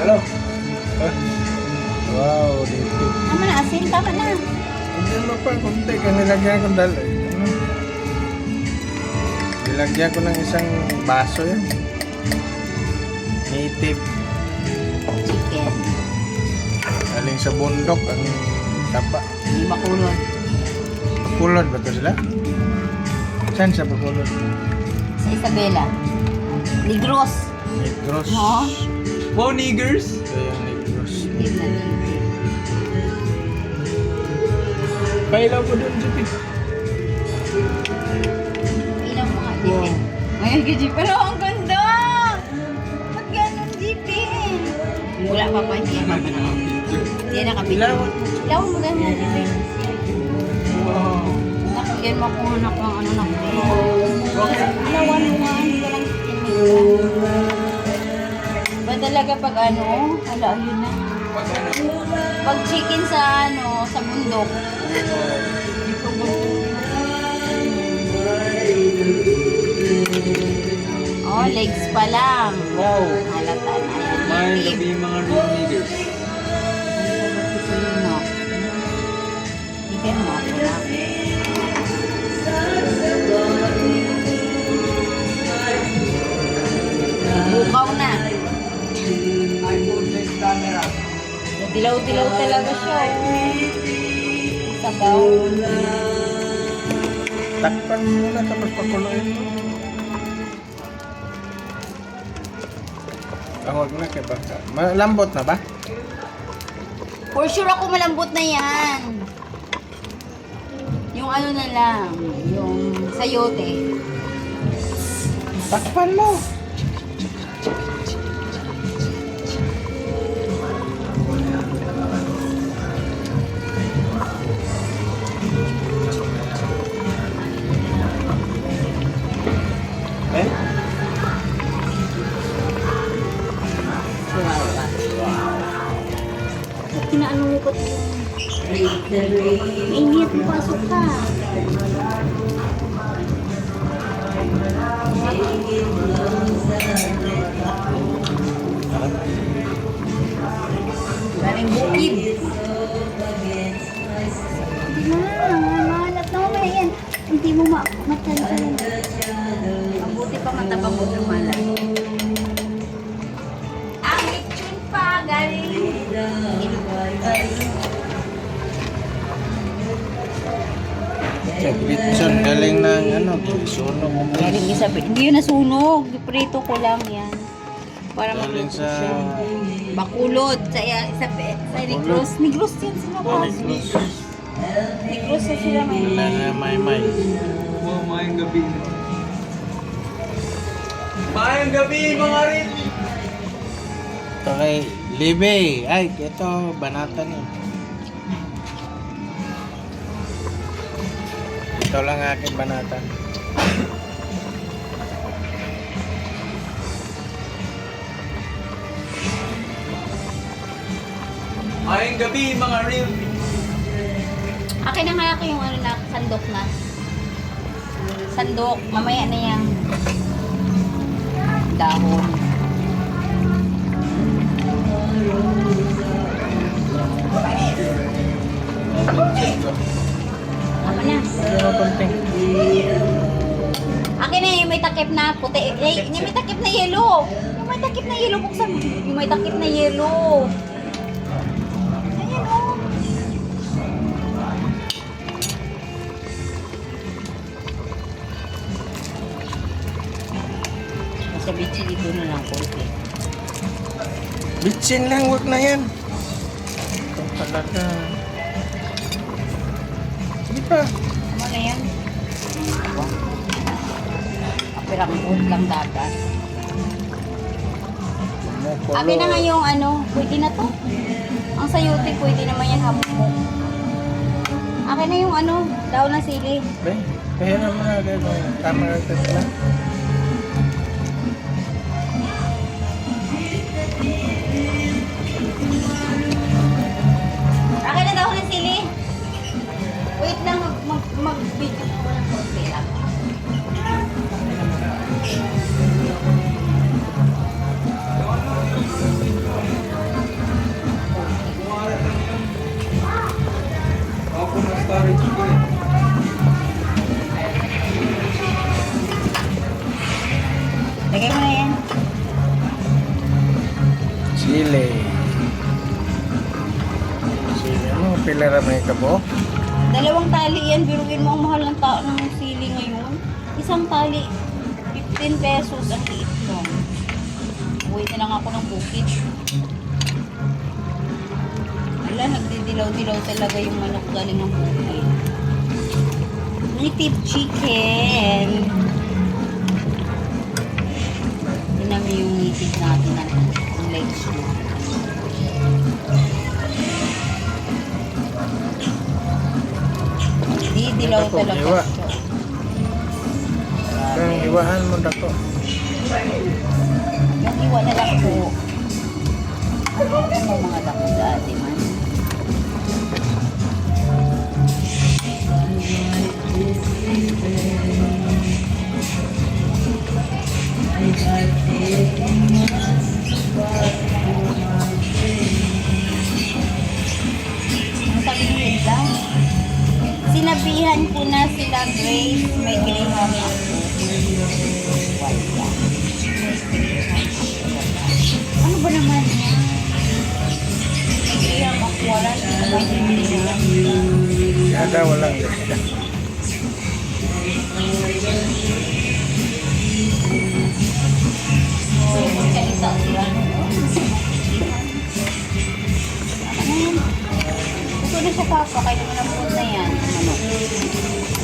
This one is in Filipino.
Talo. Ah. Wow, dito. Tama na, asin. Tama na. Hindi mo pa, kunti ka nilagyan ko dal. Ano? Nilagyan ko ng isang baso yan. Native. Chicken. Galing sa bundok ang tapa. Hindi makulot. Pakulod ba ito sila? Saan sa pakulod? Sa Isabela. Negros. Negros. No? Wow, niggers! Na native. Pailaw ko doon, Jupit. Ilaw mo nga, JP. Ngayon ka, JP. Pero ang ganda! Ba't ganun, JP? Wala pa pa, hindi pa pa na. Hindi na kami. Ilaw. Ilaw mo ganyan, JP. Wow. Nakagyan mo kung anak ng ano na Ilawan mo nga, hindi ka lang tinignan. Ba talaga pag ano? Ala, yun na. Pag chicken sa ano, sa bundok. Oh, legs pa lang. wow. Halata na gabi yung mga niggers. Dilaw-dilaw talaga siya. oh. Sabaw. Takpan muna tapos pakuluin mo. Ah, huwag na kay baka. Malambot na ba? For sure ako malambot na yan. Yung ano na lang, yung sayote. Takpan mo. Pinaano mo ko Mainit, pasok ka. Galing bukid. Na, malat na mamaya yan. Hindi mo ma matansya. Mabuti pa matabang mo lumalay. Ng sunog. Galing isa, hindi yun nasunog. Prito ko lang yan. Para Galing magluto sa... siya. Bakulod. Sa, sa, sa Negros. Negros yan sila po. Negros. Negros yan sila may. Na may may. Wow, gabi. Mayang gabi, mga real Ito kay Libe. Ay, ito, banatan niya. Ito lang aking banatan. Mayang gabi, mga real Akin na nga ako yung ano na, sandok na. Sandok. Mamaya na yung dahon. Ako na. Ano konting? Akin na yung may takip na puti. Eh, yung may takip na yellow. Yung may takip na yellow, buksan mo. Yung may takip na yellow. Ayan o. Nasa bitsi dito na lang konti. Bitsin lang, wag na yan. Ito talaga. Hindi pa. Ano na yan? Kapirang food lang dapat. Akin na nga yung ano, pwede na to. Ang sayote, pwede naman yan hamok mo. Akin na yung ano, daw na sili. Be, kaya naman na. Tama ka sila. Sili. Sili. Ano, pila ra may kabo? Dalawang tali yan. Biruin mo ang mahal ng tao ng sili ngayon. Isang tali, 15 pesos ang liit lang. Uwi na lang ako ng bukid. Wala, nagdidilaw-dilaw talaga yung manok galing ng bukid. Native chicken. Tingnan mo yung native natin ng Di dilaw Ako, talaga iwa. Kang iwahan mo dako. Yung iwa na lang po. Ano mga dako dati man. Ang sinabihan ko na sila Grace, may graham ako. Ano ba naman yan? May graham ako, wala na may graham. Yada walang. Ano? Ito na sa papa, kaya naman ang na yan. Ano?